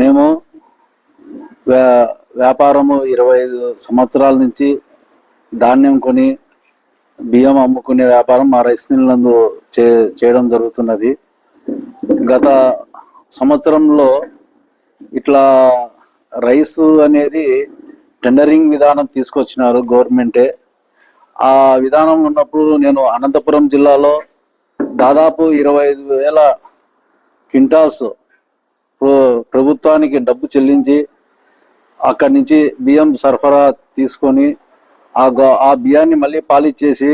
మేము వ్యా- వ్యాపారము ఇరవై ఐదు సంవత్సరాల నుంచి ధాన్యం కొని బియ్యం అమ్ముకునే వ్యాపారం మా రైస్ మిల్ నందు చే చేయడం జరుగుతున్నది. గత సంవత్సరంలో ఇట్లా రైస్ అనేది టెండరింగ్ విధానం తీసుకొచ్చినారు గవర్నమెంటే. ఆ విధానం ఉన్నప్పుడు నేను అనంతపురం జిల్లాలో దాదాపు ఇరవై ఐదు వేల క్వింటాల్స్ ప్రభుత్వానికి డబ్బు చెల్లించి అక్కడి నుంచి బియ్యం సరఫరా తీసుకొని ఆ గ- ఆ బియ్యాన్ని మళ్ళీ పాలిష్ చేసి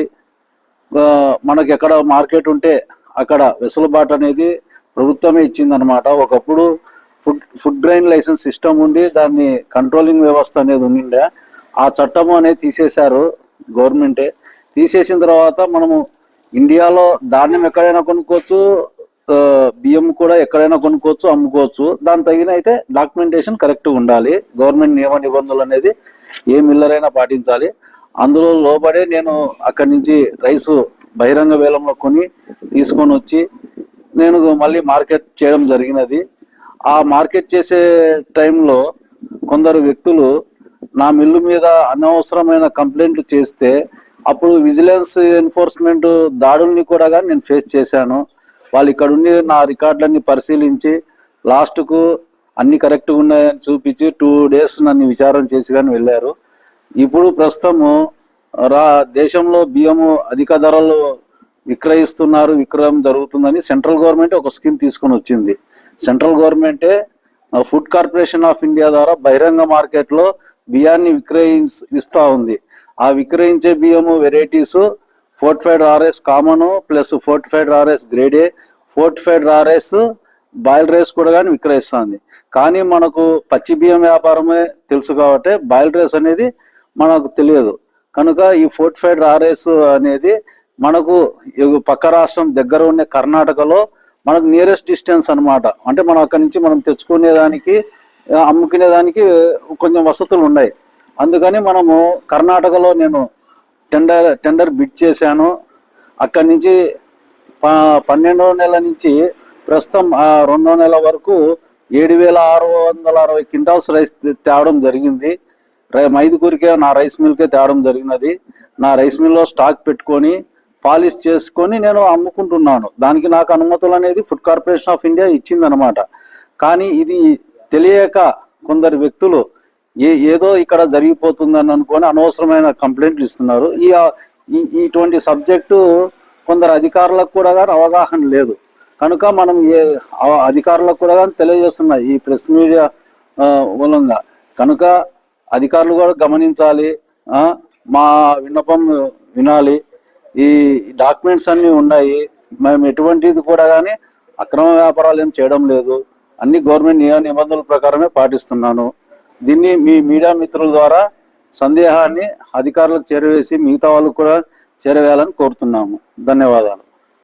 మనకి ఎక్కడ మార్కెట్ ఉంటే అక్కడ వెసులుబాటు అనేది ప్రభుత్వమే ఇచ్చిందనమాట ఒకప్పుడు food food grain licence system ఉండి దాన్ని కంట్రోలింగ్ వ్యవస్థ అనేది ఉండిండే. ఆ చట్టము అనేది తీసేశారు గవర్నమెంటే. తీసేసిన తర్వాత మనము ఇండియాలో ధాన్యం ఎక్కడైనా కొనుక్కోవచ్చు బియ్యం కూడా ఎక్కడైనా కొనుక్కోవచ్చు అమ్ముకోవచ్చు. దాని తగిన అయితే డాక్యుమెంటేషన్ కరెక్ట్గా ఉండాలి. గవర్నమెంట్ నియమ నిబంధనలు అనేది ఏ మిల్లరైనా పాటించాలి. అందులో లోబడే నేను అక్కడి నుంచి రైసు బహిరంగ వేలంలో కొని తీసుకొని వచ్చి నేను మళ్ళీ మార్కెట్ చేయడం జరిగినది. ఆ మార్కెట్ చేసే టైంలో కొందరు వ్యక్తులు నా మిల్లు మీద అనవసరమైన కంప్లైంట్లు చేస్తే అప్పుడు విజిలెన్స్ ఎన్ఫోర్స్మెంట్ దాడుల్ని కూడా కానీ నేను ఫేస్ చేశాను. వాళ్ళు ఇక్కడ ఉండి నా రికార్డులన్నీ పరిశీలించి లాస్ట్కు అన్ని కరెక్ట్గా ఉన్నాయని చూపించి టూ డేస్ నన్ను విచారం చేసి కానీ వెళ్ళారు. ఇప్పుడు ప్రస్తుతము రా దేశంలో బియ్యము అధిక ధరలు విక్రయిస్తున్నారు విక్రయం జరుగుతుందని సెంట్రల్ గవర్నమెంట్ ఒక స్కీమ్ తీసుకొని వచ్చింది. సెంట్రల్ గవర్నమెంటే ఫుడ్ కార్పొరేషన్ ఆఫ్ ఇండియా ద్వారా బహిరంగ మార్కెట్లో బియ్యాన్ని విక్రయిస్తా ఉంది. ఆ విక్రయించే బియ్యము varieties fortified RS common plus fortified RS grade A fortified RS boil rice కూడా కానీ విక్రయిస్తుంది. కానీ మనకు పచ్చి బియ్యం వ్యాపారమే తెలుసు కాబట్టి బాయిల్ రైస్ అనేది మనకు తెలియదు. కనుక ఈ ఫోర్టిఫైడ్ ఆర్ఎస్ అనేది మనకు పక్క రాష్ట్రం దగ్గర ఉన్న కర్ణాటకలో మనకు నియరెస్ట్ డిస్టెన్స్ అనమాట అంటే మనం అక్కడి నుంచి మనం తెచ్చుకునేదానికి అమ్ముకునేదానికి కొంచెం వసతులు ఉన్నాయి. అందుకని మనము కర్ణాటకలో నేను టెండర్ టెండర్ బిడ్ చేశాను. అక్కడి నుంచి ప- పన్నెండవ నెల నుంచి ప్రస్తుతం ఆ రెండో నెల వరకు ఏడు వేల ఆరు వందల అరవై క్వింటాల్స్ రైస్ తేవడం జరిగింది. రై- మైదుకూరికే నా రైస్ మిల్కే తేవడం జరిగినది. నా రైస్ మిల్లో స్టాక్ పెట్టుకొని పాలిష్ చేసుకొని నేను అమ్ముకుంటున్నాను. దానికి నాకు అనుమతులు అనేది ఫుడ్ కార్పొరేషన్ ఆఫ్ ఇండియా ఇచ్చిందనమాట. కానీ ఇది తెలియక కొందరు వ్యక్తులు ఏ ఏదో ఇక్కడ జరిగిపోతుందని అనుకొని అనవసరమైన కంప్లైంట్లు ఇస్తున్నారు. ఈ ఇటువంటి సబ్జెక్టు కొందరు అధికారులకు కూడా కానీ అవగాహన లేదు. కనుక మనం ఏ అధికారులకు కూడా కానీ తెలియజేస్తున్నా ఈ ప్రెస్ మీడియా మూలంగా. కనుక అధికారులు కూడా గమనించాలి మా విన్నపం వినాలి. ఈ డాక్యుమెంట్స్ అన్నీ ఉన్నాయి. మేము ఎటువంటిది కూడా కానీ అక్రమ వ్యాపారాలు ఏం చేయడం లేదు. అన్ని గవర్నమెంట్ నియమ నిబంధనల ప్రకారమే పాటిస్తున్నాను. దీన్ని మీ మీడియా మిత్రుల ద్వారా సందేహాన్ని అధికారులకు చేరవేసి మిగతా వాళ్ళకు కూడా చేరవేయాలని కోరుతున్నాము. ధన్యవాదాలు.